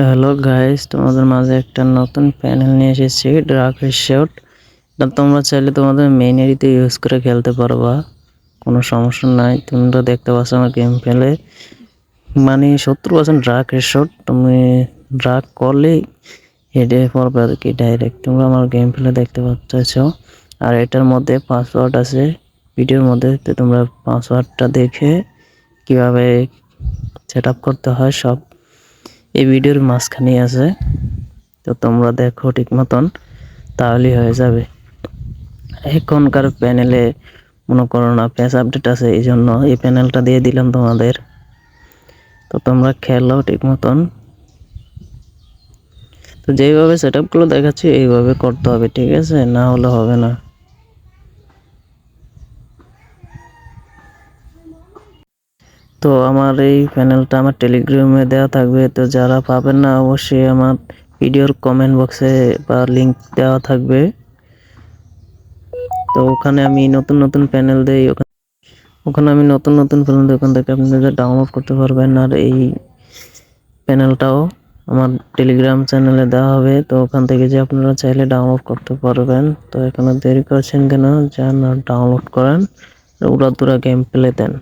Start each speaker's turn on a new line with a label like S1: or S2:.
S1: Hello guys তোমাদের মাঝে একটা নতুন প্যানেল নিয়ে এসেছি ড্রাগ রিসোর্ট এটা তোমরা চাইলে তোমাদের মেইন এরিতে ইউজ করে খেলতে পারবা। কোনো সমস্যা নাই। তোমরা দেখতে পাচ্ছ আমার গেম প্লে মানে সত্তর পার্সেন্ট ড্রাগ রিসোর্ট তুমি ড্রাগ করলেই হেডে পড়বে আর কি ডাইরেক্ট তোমরা আমার গেম প্লে দেখতে পাচ্ছ। আর এটার মধ্যে পাসওয়ার্ড আছে। ভিডিওর মধ্যে তো তোমরা পাসওয়ার্ডটা দেখে কীভাবে সেট করতে হয়, সব এই ভিডিওর মাঝখানেই আছে। তো তোমরা দেখো ঠিক মতন তাহলেই হয়ে যাবে। এখনকার প্যানেলে মনে করো না প্যাচ আপডেট আছে, এই জন্য এই প্যানেলটা দিয়ে দিলাম তোমাদের। তো তোমরা খেলো ঠিক মতন। তো যেইভাবে সেট আপগুলো দেখাচ্ছি, এইভাবে করতে হবে, ঠিক আছে? না হলে হবে না। তো আমার এই প্যানেলটা আমার টেলিগ্রামে দেওয়া থাকবে, তো যারা পাবেন না অবশ্যই আমার ভিডিওর কমেন্ট বক্সে বা লিঙ্ক দেওয়া থাকবে। তো ওখানে আমি নতুন নতুন প্যানেল দেই, ওখানে ওখানে আমি নতুন নতুন প্যানেল দিই, ওখান থেকে আপনাদের ডাউনলোড করতে পারবেন। আর এই প্যানেলটাও আমার টেলিগ্রাম চ্যানেলে দেওয়া হবে, তো ওখান থেকে যে আপনারা চাইলে ডাউনলোড করতে পারবেন। তো এখানে দেরি করছেন কেন? যান ডাউনলোড করেন, উড়াদুরা গেম প্লে দেন